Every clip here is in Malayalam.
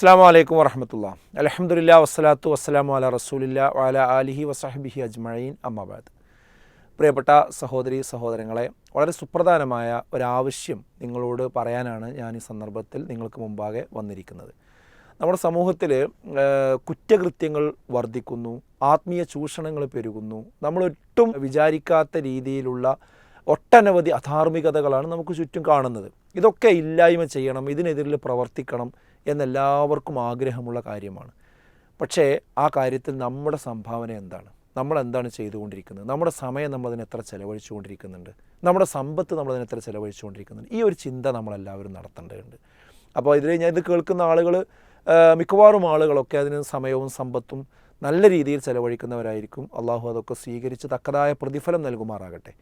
അസ്സാം വലൈക്കും വറഹമത്തുള്ള അലഹമുല്ല വസ്സലാത്തു വസ്സലാമു അല റസൂലില്ല വാല അലിഹി വസഹബിഹി അജ്മഴീൻ അമ്മാബാദ് പ്രിയപ്പെട്ട സഹോദരി സഹോദരങ്ങളെ വളരെ സുപ്രധാനമായ ഒരാവശ്യം നിങ്ങളോട് പറയാനാണ് ഞാൻ ഈ സന്ദർഭത്തിൽ നിങ്ങൾക്ക് മുമ്പാകെ വന്നിരിക്കുന്നത്. നമ്മുടെ സമൂഹത്തിൽ കുറ്റകൃത്യങ്ങൾ വർദ്ധിക്കുന്നു ആത്മീയ ചൂഷണങ്ങൾ പെരുകുന്നു. നമ്മളൊട്ടും വിചാരിക്കാത്ത രീതിയിലുള്ള ഒട്ടനവധി അധാർമികതകളാണ് നമുക്ക് ചുറ്റും കാണുന്നത്. ഇതൊക്കെ ഇല്ലായ്മ ചെയ്യണം ഇതിനെതിരിൽ പ്രവർത്തിക്കണം എന്നെല്ലാവർക്കും ആഗ്രഹമുള്ള കാര്യമാണ്. പക്ഷേ ആ കാര്യത്തിൽ നമ്മുടെ സംഭാവന എന്താണ്? നമ്മൾ എന്താണ് ചെയ്തുകൊണ്ടിരിക്കുന്നത്? നമ്മുടെ സമയം നമ്മൾ നമ്മളതിന് എത്ര ചിലവഴിച്ചുകൊണ്ടിരിക്കുന്നുണ്ട്? നമ്മുടെ സമ്പത്ത് നമ്മൾ നമ്മളതിന് എത്ര ചിലവഴിച്ചുകൊണ്ടിരിക്കുന്നുണ്ട്? ഈ ഒരു ചിന്ത നമ്മളെല്ലാവരും നടത്തേണ്ടതുണ്ട്. അപ്പോൾ ഇതിൽ ഞാൻ ഇത് കേൾക്കുന്ന ആളുകൾ മിക്കവാറും ആളുകളൊക്കെ അതിന് സമയവും സമ്പത്തും നല്ല രീതിയിൽ ചിലവഴിക്കുന്നവരായിരിക്കും. അള്ളാഹു അതൊക്കെ സ്വീകരിച്ച് തക്കതായ പ്രതിഫലം നൽകുമാറാകട്ടെ.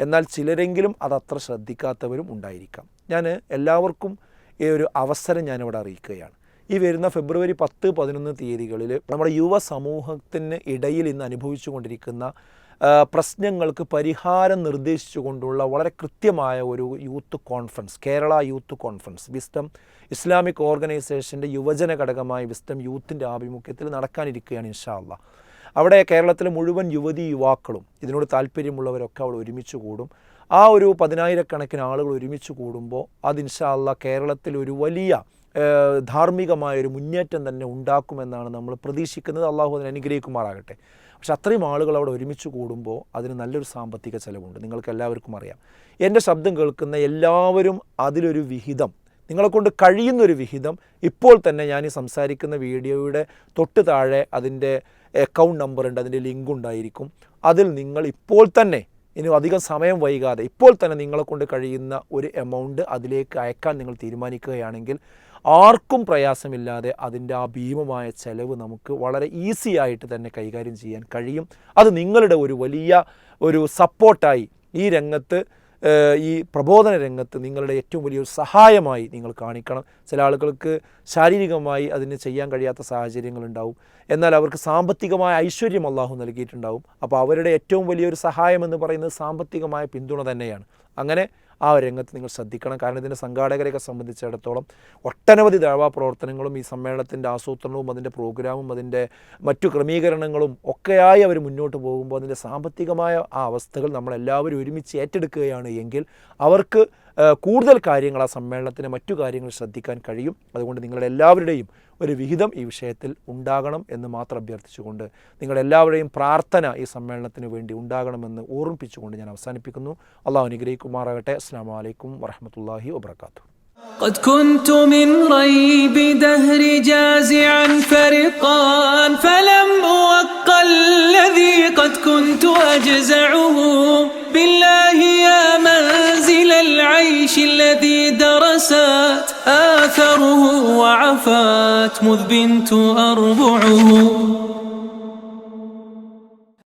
എന്നാൽ ചിലരെങ്കിലും അതത്ര ശ്രദ്ധിക്കാത്തവരും ഉണ്ടായിരിക്കാം. ഞാൻ എല്ലാവർക്കും ഈ ഒരു അവസരം ഞാനിവിടെ അറിയിക്കുകയാണ്. ഈ വരുന്ന ഫെബ്രുവരി പത്ത് പതിനൊന്ന് തീയതികളിൽ നമ്മുടെ യുവ സമൂഹത്തിന് ഇടയിൽ ഇന്ന് അനുഭവിച്ചു കൊണ്ടിരിക്കുന്ന പ്രശ്നങ്ങൾക്ക് പരിഹാരം നിർദ്ദേശിച്ചുകൊണ്ടുള്ള വളരെ കൃത്യമായ ഒരു youth conference Kerala youth conference wisdom Islamic ഓർഗനൈസേഷന്റെ യുവജന ഘടകമായ വിസ്ഡം യൂത്തിന്റെ ആഭിമുഖ്യത്തിൽ നടക്കാനിരിക്കുകയാണ് ഇൻഷാ അള്ളാ അവിടെ കേരളത്തിലെ മുഴുവൻ യുവതി യുവാക്കളും ഇതിനോട് താല്പര്യമുള്ളവരൊക്കെ അവിടെ ഒരുമിച്ച് കൂടും. ആ ഒരു പതിനായിരക്കണക്കിന് ആളുകൾ ഒരുമിച്ച് കൂടുമ്പോൾ അത് ഇൻഷാല്ല കേരളത്തിൽ ഒരു വലിയ ധാർമ്മികമായൊരു മുന്നേറ്റം തന്നെ ഉണ്ടാക്കുമെന്നാണ് നമ്മൾ പ്രതീക്ഷിക്കുന്നത്. അള്ളാഹു അതിനെ അനുഗ്രഹിക്കുമാറാകട്ടെ. പക്ഷെ അത്രയും ആളുകൾ അവിടെ ഒരുമിച്ച് കൂടുമ്പോൾ അതിന് നല്ലൊരു സാമ്പത്തിക ചിലവുണ്ട്. നിങ്ങൾക്ക് എല്ലാവർക്കും അറിയാം. എന്റെ ശബ്ദം കേൾക്കുന്ന എല്ലാവരും അതിലൊരു വിഹിതം. നിങ്ങളെക്കൊണ്ട് കഴിയുന്നൊരു വിഹിതം. ഇപ്പോൾ തന്നെ ഞാൻ ഈ സംസാരിക്കുന്ന വീഡിയോയുടെ തൊട്ട് താഴെ അതിന്റെ അക്കൗണ്ട് നമ്പർ ഉണ്ട് അതിന്റെ ലിങ്ക് ഉണ്ടായിരിക്കും. അതിൽ നിങ്ങൾ ഇപ്പോൾ തന്നെ ഇനി അധികം സമയം വൈകാതെ ഇപ്പോൾ തന്നെ നിങ്ങളെ കൊണ്ട് കഴിയുന്ന ഒരു എമൗണ്ട് അതിലേക്ക് അയക്കാൻ നിങ്ങൾ തീരുമാനിക്കുകയാണെങ്കിൽ ആർക്കും പ്രയാസമില്ലാതെ അതിന്റെ ആ ഭീമമായ ചെലവ് നമുക്ക് വളരെ ഈസി ആയിട്ട് തന്നെ കൈകാര്യം ചെയ്യാൻ കഴിയും. അത് നിങ്ങളുടെ ഒരു വലിയ ഒരു സപ്പോർട്ടായി ഈ രംഗത്ത് ഈ പ്രബോധന രംഗത്ത് നിങ്ങളുടെ ഏറ്റവും വലിയൊരു സഹായമായി നിങ്ങൾ കാണിക്കണം. ചില ആളുകൾക്ക് ശാരീരികമായി അതിന് ചെയ്യാൻ കഴിയാത്ത സാഹചര്യങ്ങളുണ്ടാവും. എന്നാൽ അവർക്ക് സാമ്പത്തികമായ ഐശ്വര്യം അള്ളാഹു നൽകിയിട്ടുണ്ടാവും. അപ്പോൾ അവരുടെ ഏറ്റവും വലിയൊരു സഹായം എന്ന് പറയുന്നത് സാമ്പത്തികമായ പിന്തുണ തന്നെയാണ്. അങ്ങനെ ആ ഒരു രംഗത്ത് നിങ്ങൾ ശ്രദ്ധിക്കണം. കാരണം ഇതിന്റെ സംഘാടകരെയൊക്കെ സംബന്ധിച്ചിടത്തോളം ഒട്ടനവധി ദഴവാ പ്രവർത്തനങ്ങളും ഈ സമ്മേളനത്തിന്റെ ആസൂത്രണവും അതിന്റെ പ്രോഗ്രാമും അതിന്റെ മറ്റു ക്രമീകരണങ്ങളും ഒക്കെയായി അവർ മുന്നോട്ട് പോകുമ്പോൾ അതിന്റെ സാമ്പത്തികമായ ആ അവസ്ഥകൾ നമ്മളെല്ലാവരും ഒരുമിച്ച് ഏറ്റെടുക്കുകയാണ് എങ്കിൽ അവർക്ക് കൂടുതൽ കാര്യങ്ങൾ ആ സമ്മേളനത്തിന് മറ്റു കാര്യങ്ങൾ ശ്രദ്ധിക്കാൻ കഴിയും അതുകൊണ്ട് നിങ്ങളുടെ എല്ലാവരുടെയും ഒരു വിഹിതം ഈ വിഷയത്തിൽ ഉണ്ടാകണം എന്ന് മാത്രം അഭ്യർത്ഥിച്ചുകൊണ്ട് നിങ്ങളെല്ലാവരുടെയും പ്രാർത്ഥന ഈ സമ്മേളനത്തിന് വേണ്ടി ഉണ്ടാകണമെന്ന് ഓർമ്മിപ്പിച്ചുകൊണ്ട് ഞാൻ അവസാനിപ്പിക്കുന്നു അള്ളാഹു അനുഗ്രഹിക്കുമാറാകട്ടെ അസ്സാം വലൈക്കും വറഹമത്തല്ലാഹി വാത്തു قد كنت من ريب دهر جازعا فرقان فلم أوقع الذي قد كنت أجزعه بالله آثره وعفات مذ بنت أربعه.